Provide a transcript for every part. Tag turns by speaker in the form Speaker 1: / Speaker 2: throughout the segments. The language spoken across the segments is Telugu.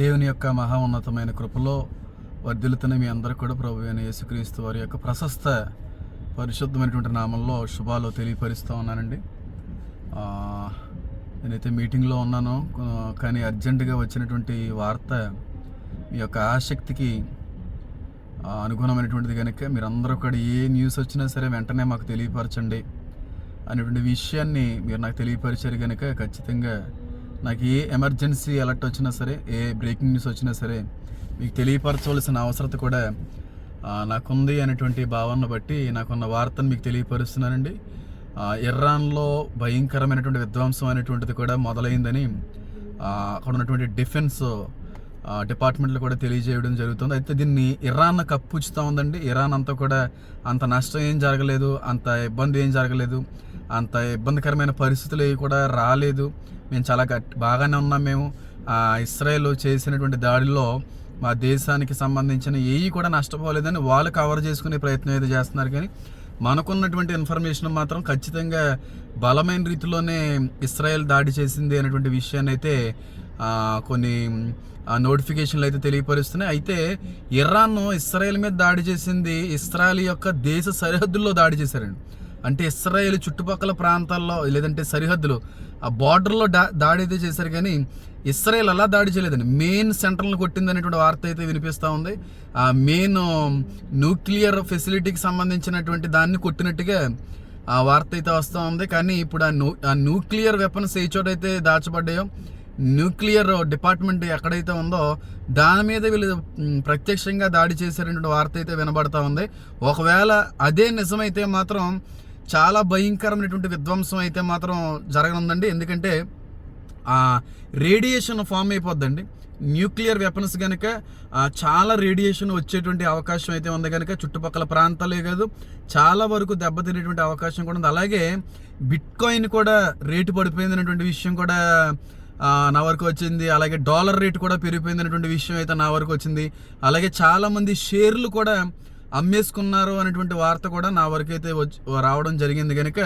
Speaker 1: దేవుని యొక్క మహా ఉన్నతమైన కృపలో వర్ధిల్లుతున్న మీ అందరూ కూడా ప్రభు అయిన యేసుక్రీస్తు వారి యొక్క ప్రశస్త పరిశుద్ధమైనటువంటి నామంలో శుభాలు తెలియపరుస్తూ ఉన్నానండి. నేనైతే మీటింగ్లో ఉన్నాను. కానీ అర్జెంటుగా వచ్చినటువంటి వార్త మీ యొక్క ఆసక్తికి అనుగుణమైనటువంటిది కనుక మీరందరూ కూడా ఏ న్యూస్ వచ్చినా సరే వెంటనే మాకు తెలియపరచండి. అనేటువంటి విషయాన్ని మీరు నాకు తెలియపరిచారు కనుక ఖచ్చితంగా నాకు ఏ ఎమర్జెన్సీ అలర్ట్ వచ్చినా సరే ఏ బ్రేకింగ్ న్యూస్ వచ్చినా సరే మీకు తెలియపరచవలసిన అవసరత కూడా నాకుంది అనేటువంటి భావనను బట్టి నాకున్న వార్తను మీకు తెలియపరుస్తున్నానండి. ఆ, ఇర్రాన్లో భయంకరమైనటువంటి విధ్వంసం అనేటువంటిది కూడా మొదలైందని అక్కడ ఉన్నటువంటి డిఫెన్స్ డిపార్ట్మెంట్లు కూడా తెలియజేయడం జరుగుతుంది. అయితే దీన్ని ఇరాన్ కప్పుచుతూ ఉందండి. ఇరాన్ అంతా కూడా అంత నష్టం ఏం జరగలేదు అంత ఇబ్బంది ఏం జరగలేదు అంత ఇబ్బందికరమైన పరిస్థితులు ఏవి కూడా రాలేదు. మేము చాలా గట్ బాగానే ఉన్నాం మేము. ఇస్రాయేల్ చేసినటువంటి దాడిలో మా దేశానికి సంబంధించిన ఏవి కూడా నష్టపోలేదని వాళ్ళు కవర్ చేసుకునే ప్రయత్నం అయితే చేస్తున్నారు. కానీ మనకున్నటువంటి ఇన్ఫర్మేషన్ మాత్రం ఖచ్చితంగా బలమైన రీతిలోనే ఇస్రాయెల్ దాడి చేసింది అనేటువంటి విషయాన్ని అయితే కొన్ని నోటిఫికేషన్లు అయితే తెలియపరుస్తున్నాయి. అయితే ఇరాన్ ఇస్రాయెల్ మీద దాడి చేసింది ఇస్రాయల్ యొక్క దేశ సరిహద్దుల్లో దాడి చేశారండి. అంటే ఇస్రాయేల్ చుట్టుపక్కల ప్రాంతాల్లో లేదంటే సరిహద్దులు ఆ బార్డర్లో దా దాడి అయితే చేశారు కానీ ఇస్రాయేల్ అలా దాడి చేయలేదండి. మెయిన్ సెంట్రల్ని కొట్టింది అనేటువంటి వార్త అయితే వినిపిస్తూ ఉంది. ఆ మెయిన్ న్యూక్లియర్ ఫెసిలిటీకి సంబంధించినటువంటి దాన్ని కొట్టినట్టుగా ఆ వార్త అయితే వస్తూ ఉంది. కానీ ఇప్పుడు ఆ న్యూ ఆ న్యూక్లియర్ వెపన్స్ ఏ చోట అయితే దాచబడ్డాయో న్యూక్లియర్ డిపార్ట్మెంట్ ఎక్కడైతే ఉందో దాని మీద వీళ్ళు ప్రత్యక్షంగా దాడి చేసేటువంటి వార్త అయితే వినబడతా ఉంది. ఒకవేళ అదే నిజమైతే మాత్రం చాలా భయంకరమైనటువంటి విధ్వంసం అయితే మాత్రం జరగనుందండి. ఎందుకంటే రేడియేషన్ ఫామ్ అయిపోద్దండి. న్యూక్లియర్ వెపన్స్ కనుక చాలా రేడియేషన్ వచ్చేటువంటి అవకాశం అయితే ఉంది కనుక చుట్టుపక్కల ప్రాంతాలే కాదు చాలా వరకు దెబ్బతినేటువంటి అవకాశం కూడా ఉంది. అలాగే బిట్ కాయిన్ కూడా రేటు పడిపోయింది అనేటువంటి విషయం కూడా నా వరకు వచ్చింది. అలాగే డాలర్ రేట్ కూడా పెరిగిపోయింది అనేటువంటి విషయం అయితే నా వరకు వచ్చింది. అలాగే చాలామంది షేర్లు కూడా అమ్మేసుకున్నారు అనేటువంటి వార్త కూడా నా వరకు అయితే వచ్చి రావడం జరిగింది కనుక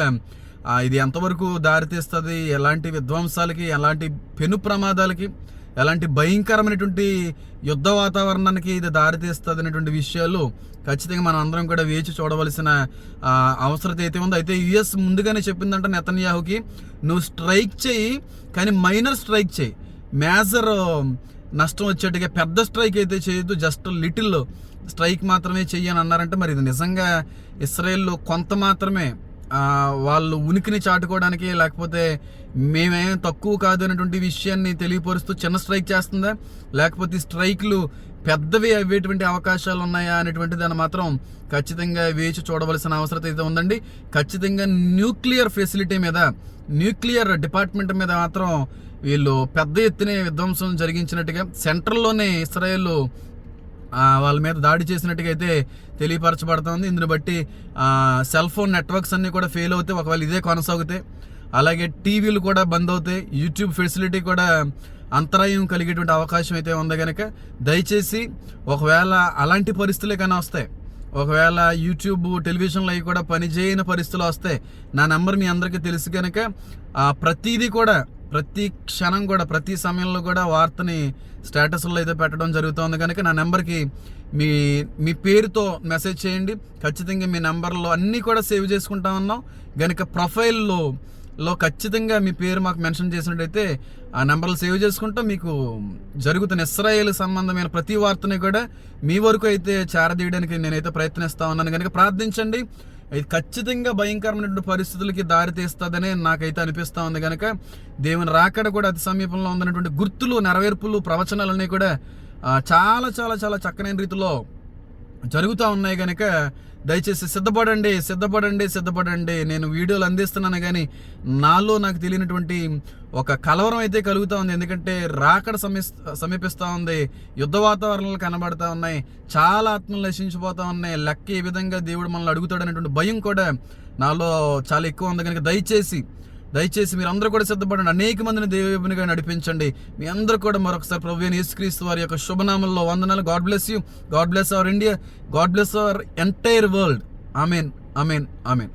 Speaker 1: ఇది ఎంతవరకు దారితీస్తుంది? ఎలాంటి విధ్వంసాలకి ఎలాంటి పెను ప్రమాదాలకి ఎలాంటి భయంకరమైనటువంటి యుద్ధ వాతావరణానికి ఇది దారితీస్తుంది అనేటువంటి విషయాలు ఖచ్చితంగా మనం అందరం కూడా వేచి చూడవలసిన అవసరత అయితే ఉంది. అయితే యుఎస్ ముందుగానే చెప్పిందంట నెతన్యాహుకి నువ్వు స్ట్రైక్ చేయి కానీ మైనర్ స్ట్రైక్ చేయి మేజర్ నష్టం వచ్చేట్టుగా పెద్ద స్ట్రైక్ అయితే చేయొద్దు జస్ట్ లిటిల్ స్ట్రైక్ మాత్రమే చెయ్యని అన్నారంటే మరి ఇది నిజంగా ఇస్రాయెల్లో కొంత మాత్రమే వాళ్ళు ఉనికిని చాటుకోవడానికి లేకపోతే మేమేం తక్కువ కాదు అనేటువంటి విషయాన్ని తెలియపరుస్తూ చిన్న స్ట్రైక్ చేస్తుందా? లేకపోతే స్ట్రైక్లు పెద్దవి అయ్యేటువంటి అవకాశాలు ఉన్నాయా అనేటువంటి దాన్ని మాత్రం ఖచ్చితంగా వేచి చూడవలసిన అవసరం అయితే ఉందండి. ఖచ్చితంగా న్యూక్లియర్ ఫెసిలిటీ మీద న్యూక్లియర్ డిపార్ట్మెంట్ మీద మాత్రం వీళ్ళు పెద్ద ఎత్తున విధ్వంసం జరిగించినట్టుగా సెంట్రల్లోనే ఇస్రాయేల్ వాళ్ళ మీద దాడి చేసినట్టుగా అయితే తెలియపరచబడుతుంది. ఇందుని బట్టి సెల్ ఫోన్ నెట్వర్క్స్ అన్నీ కూడా ఫెయిల్ అవుతాయి ఒకవేళ ఇదే కొనసాగితే అలాగే టీవీలు కూడా బంద్ అవుతాయి యూట్యూబ్ ఫెసిలిటీ కూడా అంతరాయం కలిగేటువంటి అవకాశం అయితే ఉంది కనుక దయచేసి ఒకవేళ అలాంటి పరిస్థితులే కానీ వస్తాయి ఒకవేళ యూట్యూబ్ టెలివిజన్లో అవి కూడా పనిచేయని పరిస్థితులు వస్తాయి నా నెంబర్ మీ అందరికీ తెలుసు కనుక ప్రతీది ప్రతిదీ కూడా ప్రతి క్షణం కూడా ప్రతి సమయంలో కూడా వార్తని స్టేటస్లో అయితే పెట్టడం జరుగుతుంది. కనుక నా నెంబర్కి మీ మీ పేరుతో మెసేజ్ చేయండి. ఖచ్చితంగా మీ నెంబర్లో అన్నీ కూడా సేవ్ చేసుకుంటా ఉన్నాం. కనుక ప్రొఫైల్లో లో ఖచ్చితంగా మీ పేరు మాకు మెన్షన్ చేసినట్టయితే ఆ నెంబర్లు సేవ్ చేసుకుంటూ. మీకు జరుగుతున్న ఇస్రాయేల్ సంబంధమైన ప్రతి వార్తని కూడా మీ వరకు అయితే చేరదీయడానికి నేనైతే ప్రయత్నిస్తా ఉన్నాను. కనుక ప్రార్థించండి. ఇది ఖచ్చితంగా భయంకరమైనటువంటి పరిస్థితులకి దారి తీస్తుందని నాకైతే అనిపిస్తూ ఉంది కనుక దేవుని రాకడ కూడా అతి సమీపంలో ఉన్నటువంటి గుర్తులు నెరవేర్పులు ప్రవచనాలన్నీ కూడా చాలా చాలా చాలా చక్కనైన రీతిలో జరుగుతూ ఉన్నాయి కనుక దయచేసి సిద్ధపడండి సిద్ధపడండి సిద్ధపడండి. నేను వీడియోలు అందిస్తున్నాను కానీ నాలో నాకు తెలియనటువంటి ఒక కలవరం అయితే కలుగుతూ ఉంది. ఎందుకంటే రాకడ సమీ సమీపిస్తూ ఉంది. యుద్ధ వాతావరణాలు కనబడతా ఉన్నాయి. చాలా ఆత్మలు నశించిపోతా ఉన్నాయి. లెక్క ఏ విధంగా దేవుడు మనల్ని అడుగుతాడు అనేటువంటి భయం కూడా నాలో చాలా ఎక్కువ ఉంది. కనుక దయచేసి దయచేసి మీరు అందరూ కూడా సిద్ధపడండి. అనేక మందిని దేవునిగా నడిపించండి. మీ అందరూ కూడా మరొకసారి ప్రభు అయిన యేసుక్రీస్తు వారి యొక్క శుభనామంలో వందనాలు. God bless you God bless our India God bless our entire world amen amen amen